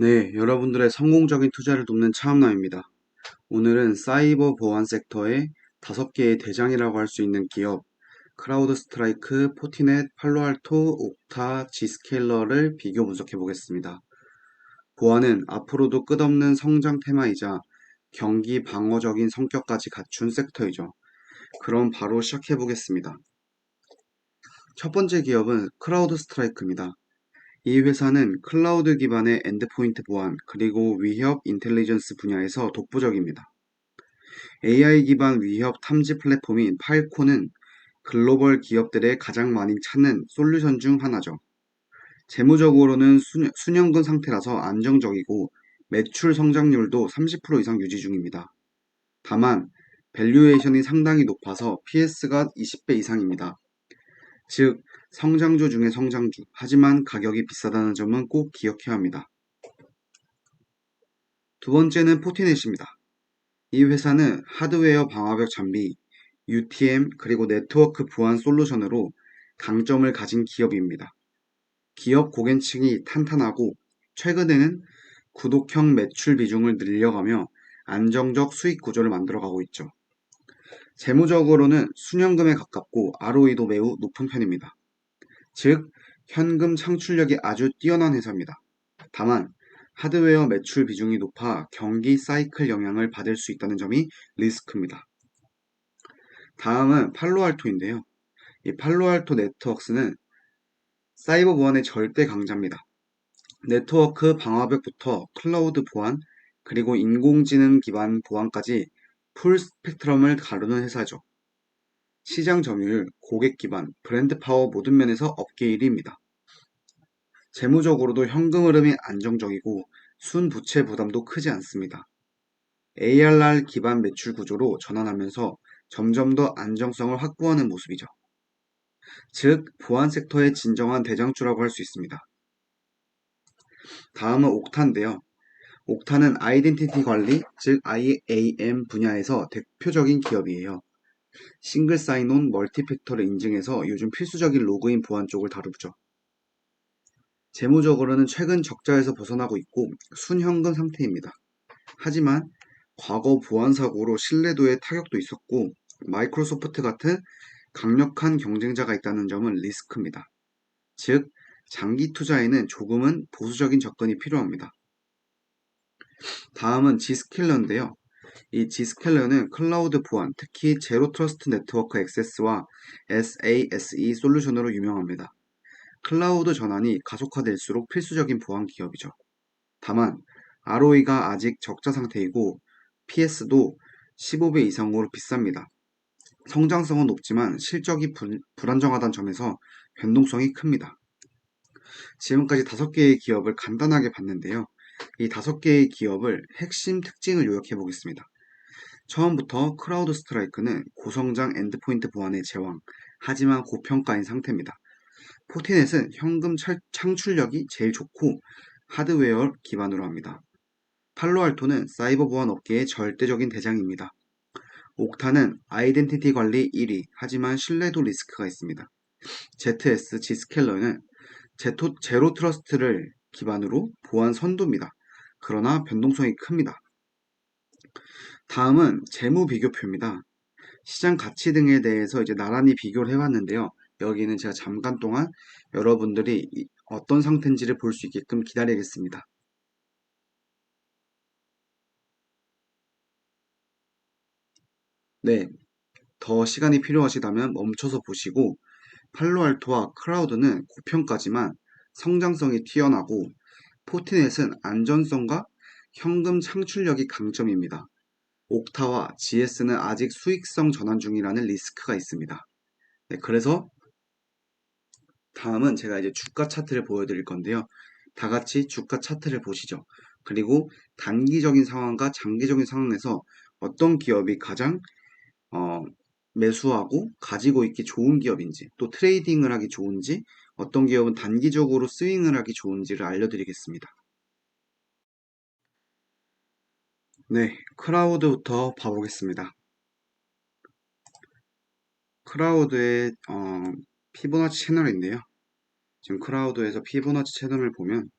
네, 여러분들의 성공적인 투자를 돕는 차은남입니다. 오늘은 사이버 보안 섹터의 다섯 개의 대장이라고 할 수 있는 기업, 크라우드 스트라이크, 포티넷, 팔로알토, 옥타, 지스케일러를 비교 분석해 보겠습니다. 보안은 앞으로도 끝없는 성장 테마이자 경기 방어적인 성격까지 갖춘 섹터이죠. 그럼 바로 시작해 보겠습니다. 첫 번째 기업은 크라우드 스트라이크입니다. 이 회사는 클라우드 기반의 엔드포인트 보안 그리고 위협 인텔리전스 분야에서 독보적입니다. AI 기반 위협 탐지 플랫폼인 파일코는 글로벌 기업들의 가장 많이 찾는 솔루션 중 하나죠. 재무적으로는 수년근 상태라서 안정적이고 매출 성장률도 30% 이상 유지 중입니다. 다만 밸류에이션이 상당히 높아서 PS가 20배 이상입니다. 즉 성장주 중에 성장주, 하지만 가격이 비싸다는 점은 꼭 기억해야 합니다. 두 번째는 포티넷입니다. 이 회사는 하드웨어 방화벽 장비, UTM 그리고 네트워크 보안 솔루션으로 강점을 가진 기업입니다. 기업 고객층이 탄탄하고 최근에는 구독형 매출 비중을 늘려가며 안정적 수익 구조를 만들어가고 있죠. 재무적으로는 수년금에 가깝고 ROE도 매우 높은 편입니다. 즉, 현금 창출력이 아주 뛰어난 회사입니다. 다만, 하드웨어 매출 비중이 높아 경기 사이클 영향을 받을 수 있다는 점이 리스크입니다. 다음은 팔로알토인데요. 이 팔로알토 네트워크스는 사이버 보안의 절대 강자입니다. 네트워크 방화벽부터 클라우드 보안, 그리고 인공지능 기반 보안까지 풀 스펙트럼을 가르는 회사죠. 시장 점유율, 고객 기반, 브랜드 파워 모든 면에서 업계 1위입니다. 재무적으로도 현금 흐름이 안정적이고 순 부채 부담도 크지 않습니다. ARR 기반 매출 구조로 전환하면서 점점 더 안정성을 확보하는 모습이죠. 즉, 보안 섹터의 진정한 대장주라고 할 수 있습니다. 다음은 옥타인데요. 옥타는 아이덴티티 관리, 즉 IAM 분야에서 대표적인 기업이에요. 싱글 사인온 멀티팩터를 인증해서 요즘 필수적인 로그인 보안 쪽을 다루죠. 재무적으로는 최근 적자에서 벗어나고 있고 순현금 상태입니다. 하지만 과거 보안 사고로 신뢰도에 타격도 있었고 마이크로소프트 같은 강력한 경쟁자가 있다는 점은 리스크입니다. 즉, 장기 투자에는 조금은 보수적인 접근이 필요합니다. 다음은 지스킬러인데요. 이 G스켈러는 클라우드 보안, 특히 제로 트러스트 네트워크 액세스와 SASE 솔루션으로 유명합니다. 클라우드 전환이 가속화될수록 필수적인 보안 기업이죠. 다만 ROE가 아직 적자 상태이고 PS도 15배 이상으로 비쌉니다. 성장성은 높지만 실적이 불, 불안정하다는 점에서 변동성이 큽니다. 지금까지 다섯 개의 기업을 간단하게 봤는데요. 이 다섯 개의 기업을 핵심 특징을 요약해 보겠습니다. 처음부터 크라우드 스트라이크는 고성장 엔드포인트 보안의 제왕, 하지만 고평가인 상태입니다. 포티넷은 현금 창출력이 제일 좋고 하드웨어 기반으로 합니다. 팔로알토는 사이버 보안 업계의 절대적인 대장입니다. 옥타는 아이덴티티 관리 1위, 하지만 신뢰도 리스크가 있습니다. ZS G스켈러는 제로 트러스트를 기반으로 보안 선도입니다. 그러나 변동성이 큽니다. 다음은 재무 비교표입니다. 시장 가치 등에 대해서 이제 나란히 비교를 해봤는데요. 여기는 제가 잠깐 동안 여러분들이 어떤 상태인지를 볼 수 있게끔 기다리겠습니다. 네, 더 시간이 필요하시다면 멈춰서 보시고 팔로알토와 크라우드는 고평가지만 성장성이 튀어나고 포티넷은 안전성과 현금 창출력이 강점입니다. 옥타와 GS는 아직 수익성 전환 중이라는 리스크가 있습니다. 네, 그래서 다음은 제가 이제 주가 차트를 보여드릴 건데요. 다 같이 주가 차트를 보시죠. 그리고 단기적인 상황과 장기적인 상황에서 어떤 기업이 가장 어, 매수하고 가지고 있기 좋은 기업인지 또 트레이딩을 하기 좋은지 어떤 기업은 단기적으로 스윙을 하기 좋은지를 알려드리겠습니다. 네, 크라우드부터 봐보겠습니다. 크라우드의 어, 피보나치 채널인데요. 지금 크라우드에서 피보나치 채널을 보면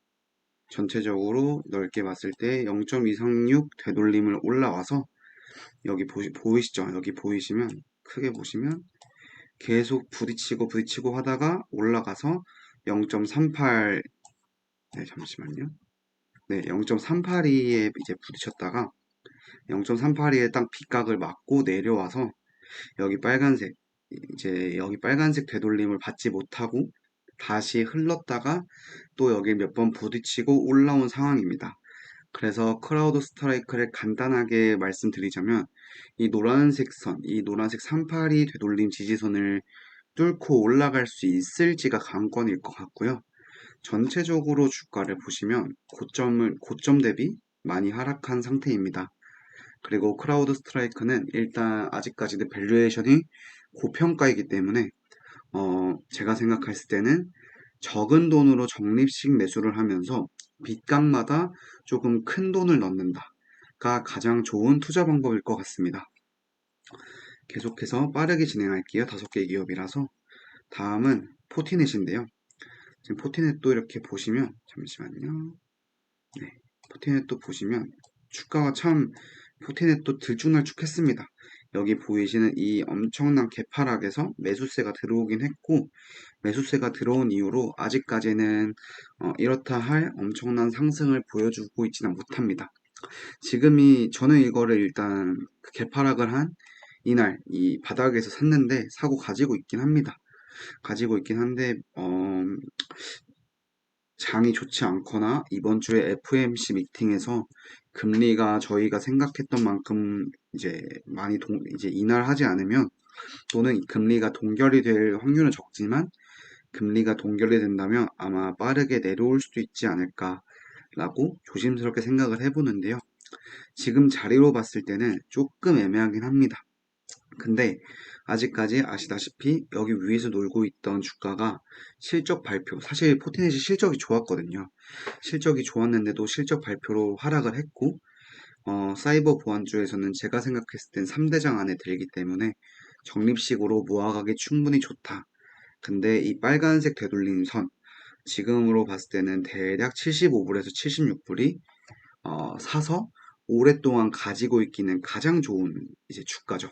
전체적으로 넓게 봤을 때 0.236 되돌림을 올라와서 여기 보시, 보이시죠? 여기 보이시면 크게 보시면 계속 부딪히고 부딪히고 하다가 올라가서 0.38 네, 잠시만요. 네, 0.382에 이제 부딪혔다가 0.382에 딱 빗각을 맞고 내려와서 여기 빨간색 이제 여기 빨간색 되돌림을 받지 못하고 다시 흘렀다가 또 여기 몇 번 부딪히고 올라온 상황입니다. 그래서 크라우드 스트라이크를 간단하게 말씀드리자면 이 노란색 선, 이 노란색 382 되돌림 지지선을 뚫고 올라갈 수 있을지가 관건일 것 같고요. 전체적으로 주가를 보시면 고점을 고점 대비 많이 하락한 상태입니다. 그리고 크라우드 스트라이크는 일단 아직까지도 밸류에이션이 고평가이기 때문에 어, 제가 생각했을 때는 적은 돈으로 적립식 매수를 하면서 빗값마다 조금 큰 돈을 넣는다가 가장 좋은 투자 방법일 것 같습니다. 계속해서 빠르게 진행할게요. 다섯 개 기업이라서 다음은 포티넷인데요. 지금 포티넷도 이렇게 보시면 잠시만요. 네, 포티넷도 보시면 주가가 참 포티넷도 들쭉날쭉 했습니다. 여기 보이시는 이 엄청난 개파락에서 매수세가 들어오긴 했고 매수세가 들어온 이후로 아직까지는 어, 이렇다 할 엄청난 상승을 보여주고 있지는 못합니다. 지금이 저는 이거를 일단 그 개파락을 한 이날 이 바닥에서 샀는데 사고 가지고 있긴 합니다. 가지고 있긴 한데 어, 장이 좋지 않거나 이번 주에 FMC 미팅에서 금리가 저희가 생각했던 만큼 이제 많이 동, 이제 인하하지 않으면 또는 금리가 동결이 될 확률은 적지만 금리가 동결이 된다면 아마 빠르게 내려올 수도 있지 않을까라고 조심스럽게 생각을 해보는데요. 지금 자리로 봤을 때는 조금 애매하긴 합니다. 근데 아직까지 아시다시피 여기 위에서 놀고 있던 주가가 실적 발표, 사실 포티넷이 실적이 좋았거든요. 실적이 좋았는데도 실적 발표로 하락을 했고, 어, 사이버 보안주에서는 제가 생각했을 땐 3대장 안에 들기 때문에 적립식으로 모아가기 충분히 좋다. 근데 이 빨간색 되돌린 선, 지금으로 봤을 때는 대략 75불에서 76불이 어, 사서 오랫동안 가지고 있기는 가장 좋은 이제 주가죠.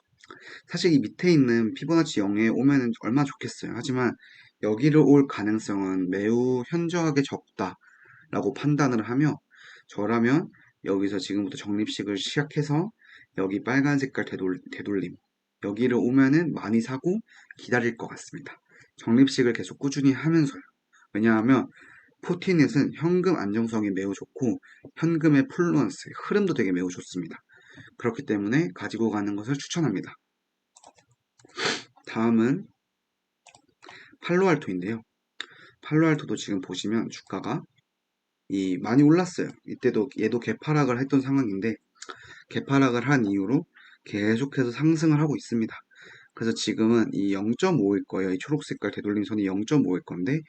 사실 이 밑에 있는 피보나치 0에 오면은 얼마나 좋겠어요. 하지만 여기를 올 가능성은 매우 현저하게 적다라고 판단을 하며 저라면 여기서 지금부터 적립식을 시작해서 여기 빨간 색깔 되돌, 되돌림 여기를 오면은 많이 사고 기다릴 것 같습니다. 적립식을 계속 꾸준히 하면서요. 왜냐하면 포티넷은 현금 안정성이 매우 좋고 현금의 플루언스, 흐름도 되게 매우 좋습니다. 그렇기 때문에 가지고 가는 것을 추천합니다. 다음은 팔로알토인데요. 팔로알토도 지금 보시면 주가가 이 많이 올랐어요. 이때도 얘도 개파락을 했던 상황인데 개파락을 한 이후로 계속해서 상승을 하고 있습니다. 그래서 지금은 이 0.5일 거예요. 이 초록 색깔 되돌림선이 0.5일 건데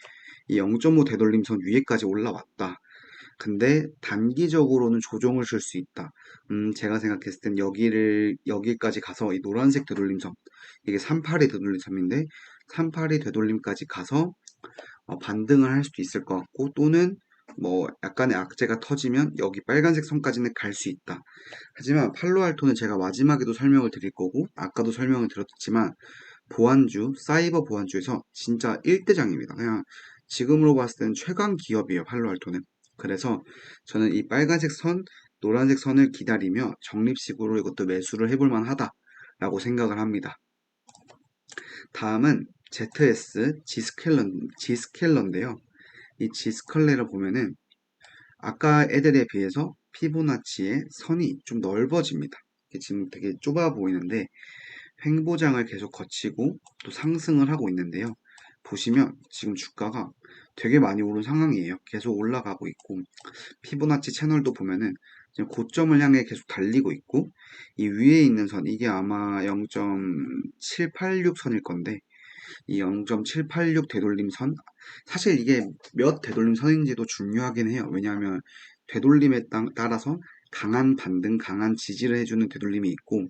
이 0.5 되돌림선 위에까지 올라왔다. 근데 단기적으로는 조정을 줄 수 있다. 음, 제가 생각했을 땐 여기를, 여기까지 가서 이 노란색 되돌림섬, 이게 38의 되돌림섬인데, 38의 되돌림까지 가서 어, 반등을 할 수도 있을 것 같고, 또는 뭐 약간의 악재가 터지면 여기 빨간색 선까지는 갈 수 있다. 하지만 팔로알토는 제가 마지막에도 설명을 드릴 거고, 아까도 설명을 드렸지만, 보안주, 사이버 보안주에서 진짜 1대장입니다. 그냥 지금으로 봤을 때는 최강 기업이에요, 팔로알토는. 그래서 저는 이 빨간색 선, 노란색 선을 기다리며 적립식으로 이것도 매수를 해볼 만하다라고 생각을 합니다. 다음은 ZS G스켈러, G스켈러인데요. 이 G스켈러를 보면은 아까 애들에 비해서 피보나치의 선이 좀 넓어집니다. 지금 되게 좁아 보이는데 횡보장을 계속 거치고 또 상승을 하고 있는데요. 보시면 지금 주가가 되게 많이 오른 상황이에요. 계속 올라가고 있고 피보나치 채널도 보면은 지금 고점을 향해 계속 달리고 있고 이 위에 있는 선 이게 아마 0.786 선일 건데 이 0.786 되돌림 선 사실 이게 몇 되돌림 선인지도 중요하긴 해요. 왜냐하면 되돌림에 따라서 강한 반등, 강한 지지를 해주는 되돌림이 있고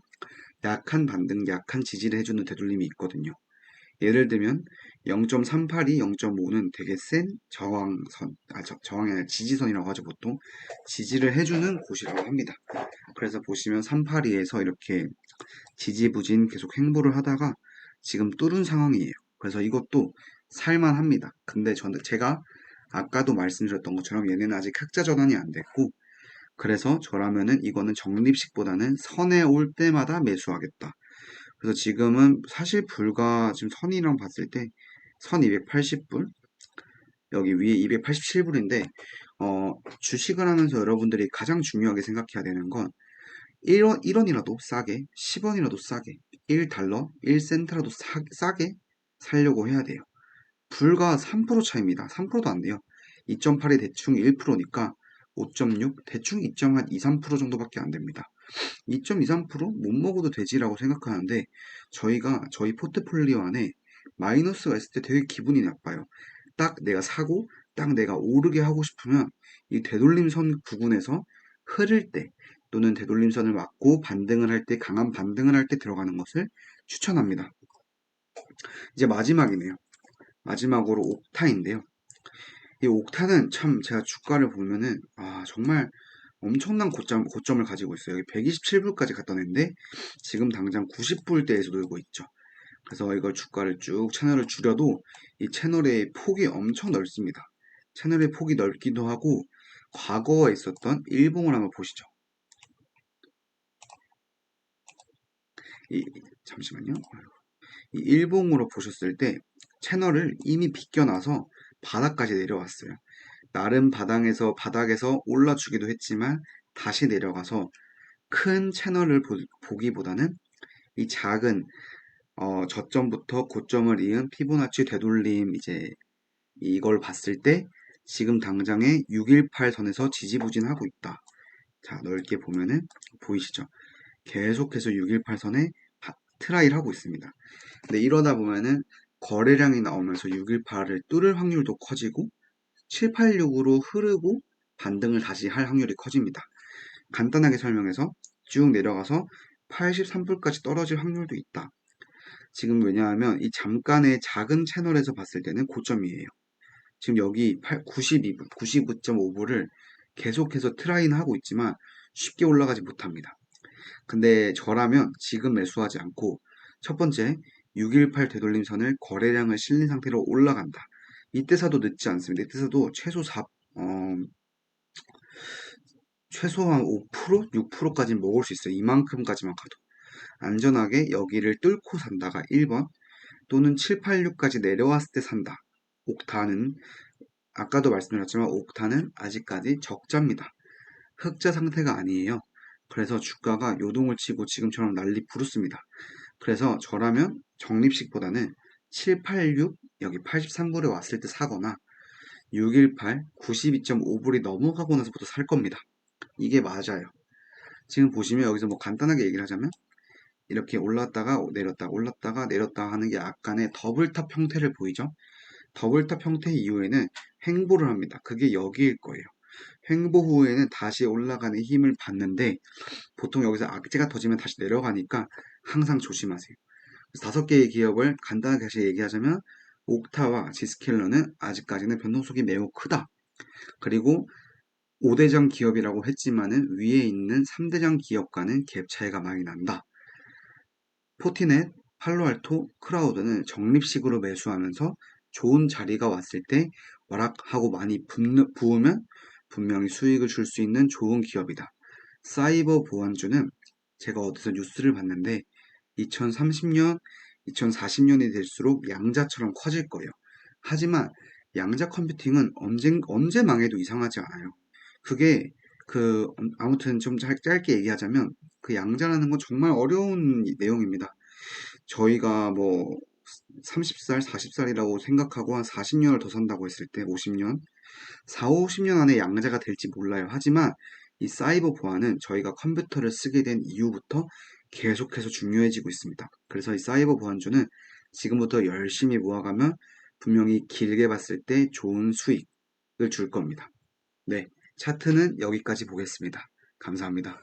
약한 반등, 약한 지지를 해주는 되돌림이 있거든요. 예를 들면 0.382, 0.5는 되게 센 저항선, 아, 저, 저항이 아니라 지지선이라고 하죠, 보통. 지지를 해주는 곳이라고 합니다. 그래서 보시면 382에서 이렇게 지지부진 계속 횡보를 하다가 지금 뚫은 상황이에요. 그래서 이것도 살만합니다. 근데 저는 제가 아까도 말씀드렸던 것처럼 얘는 아직 흑자 전환이 안 됐고 그래서 저라면은 이거는 적립식보다는 선에 올 때마다 매수하겠다. 그래서 지금은 사실 불과 지금 선이랑 봤을 때 선 280불 여기 위에 287불인데 어, 주식을 하면서 여러분들이 가장 중요하게 생각해야 되는 건 1원, 1원이라도 싸게 10원이라도 싸게 1달러 1센트라도 싸, 싸게 살려고 해야 돼요. 불과 3% 차이입니다. 3%도 안 돼요. 2.8이 대충 1%니까 5.6 대충 2.2, 3% 정도밖에 안 됩니다. 2.23%못 먹어도 되지라고 생각하는데 저희가 저희 포트폴리오 안에 마이너스가 있을 때 되게 기분이 나빠요. 딱 내가 사고 딱 내가 오르게 하고 싶으면 이 되돌림선 부근에서 흐를 때 또는 되돌림선을 맞고 반등을 할 때 강한 반등을 할 때 들어가는 것을 추천합니다. 이제 마지막이네요. 마지막으로 옥타인데요. 이 옥타는 참 제가 주가를 보면은 아 정말 엄청난 고점, 고점을 가지고 있어요. 여기 127불까지 갔던 애인데 지금 당장 90불대에서 놀고 있죠. 그래서 이걸 주가를 쭉 채널을 줄여도 이 채널의 폭이 엄청 넓습니다. 채널의 폭이 넓기도 하고 과거에 있었던 일봉을 한번 보시죠. 이, 잠시만요. 이 일봉으로 보셨을 때 채널을 이미 비껴놔서 바닥까지 내려왔어요. 나름 바닥에서 바닥에서 올라주기도 했지만 다시 내려가서 큰 채널을 보, 기보다는 이 작은 어, 저점부터 고점을 이은 피보나치 되돌림 이제 이걸 봤을 때 지금 당장에 618선에서 지지부진하고 있다. 자 넓게 보면은 보이시죠? 계속해서 618선에 트라이를 하고 있습니다. 근데 이러다 보면은 거래량이 나오면서 618을 뚫을 확률도 커지고 786으로 흐르고 반등을 다시 할 확률이 커집니다. 간단하게 설명해서 쭉 내려가서 83불까지 떨어질 확률도 있다. 지금 왜냐하면 이 잠깐의 작은 채널에서 봤을 때는 고점이에요. 지금 여기 92불, 99.5불을 계속해서 트라이는 하고 있지만 쉽게 올라가지 못합니다. 근데 저라면 지금 매수하지 않고 첫 번째 618 되돌림선을 거래량을 실린 상태로 올라간다. 이때 사도 늦지 않습니다. 이때 사도 최소 4, 어, 최소한 5%, 6%까지 먹을 수 있어요. 이만큼까지만 가도. 안전하게 여기를 뚫고 산다가 1번 또는 7, 8, 6까지 내려왔을 때 산다. 옥타는 아까도 말씀드렸지만 옥타는 아직까지 적자입니다. 흑자 상태가 아니에요. 그래서 주가가 요동을 치고 지금처럼 난리 부르습니다. 그래서 저라면 적립식보다는 786 여기 83불에 왔을 때 사거나 618 92.5불이 넘어가고 나서부터 살 겁니다. 이게 맞아요. 지금 보시면 여기서 뭐 간단하게 얘기를 하자면 이렇게 올랐다가 내렸다 올랐다가 내렸다 하는 게 약간의 더블탑 형태를 보이죠? 더블탑 형태 이후에는 횡보를 합니다. 그게 여기일 거예요. 횡보 후에는 다시 올라가는 힘을 받는데 보통 여기서 악재가 터지면 다시 내려가니까 항상 조심하세요. 다섯 개의 기업을 간단하게 다시 얘기하자면 옥타와 지스켈러는 아직까지는 변동속이 매우 크다. 그리고 5대장 기업이라고 했지만은 위에 있는 3대장 기업과는 갭 차이가 많이 난다. 포티넷, 팔로알토, 크라우드는 적립식으로 매수하면서 좋은 자리가 왔을 때 와락하고 많이 부으면 분명히 수익을 줄 수 있는 좋은 기업이다. 사이버 보안주는 제가 어디서 뉴스를 봤는데 2030년, 2040년이 될수록 양자처럼 커질 거예요. 하지만 양자 컴퓨팅은 언제, 언제 망해도 이상하지 않아요. 그게 그 아무튼 좀 짧게 얘기하자면 그 양자라는 건 정말 어려운 내용입니다. 저희가 뭐 30살, 40살이라고 생각하고 한 40년을 더 산다고 했을 때 50년, 4, 50년 안에 양자가 될지 몰라요. 하지만 이 사이버 보안은 저희가 컴퓨터를 쓰게 된 이후부터 계속해서 중요해지고 있습니다. 그래서 이 사이버 보안주는 지금부터 열심히 모아가면 분명히 길게 봤을 때 좋은 수익을 줄 겁니다. 네, 차트는 여기까지 보겠습니다. 감사합니다.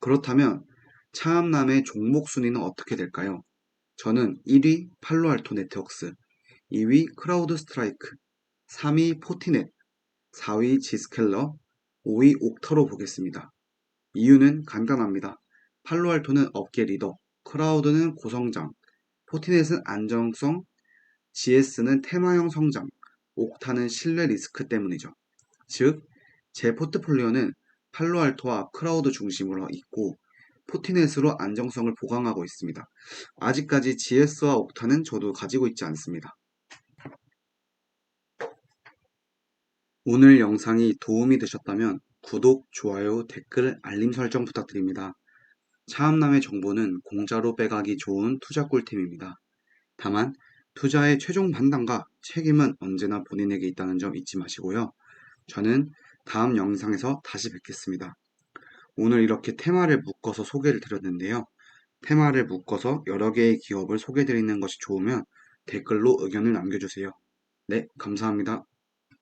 그렇다면 차암남의 종목 순위는 어떻게 될까요? 저는 1위 팔로알토 네트워크스, 2위 크라우드 스트라이크, 3위 포티넷, 4위 지스켈러, 5위 옥터로 보겠습니다. 이유는 간단합니다. 팔로알토는 업계 리더, 크라우드는 고성장, 포티넷은 안정성, GS는 테마형 성장, 옥타는 신뢰 리스크 때문이죠. 즉, 제 포트폴리오는 팔로알토와 크라우드 중심으로 있고 포티넷으로 안정성을 보강하고 있습니다. 아직까지 GS와 옥타는 저도 가지고 있지 않습니다. 오늘 영상이 도움이 되셨다면 구독, 좋아요, 댓글, 알림 설정 부탁드립니다. 차암남의 정보는 공짜로 빼가기 좋은 투자 꿀템입니다. 다만 투자의 최종 판단과 책임은 언제나 본인에게 있다는 점 잊지 마시고요. 저는 다음 영상에서 다시 뵙겠습니다. 오늘 이렇게 테마를 묶어서 소개를 드렸는데요. 테마를 묶어서 여러 개의 기업을 소개드리는 것이 좋으면 댓글로 의견을 남겨주세요. 네, 감사합니다.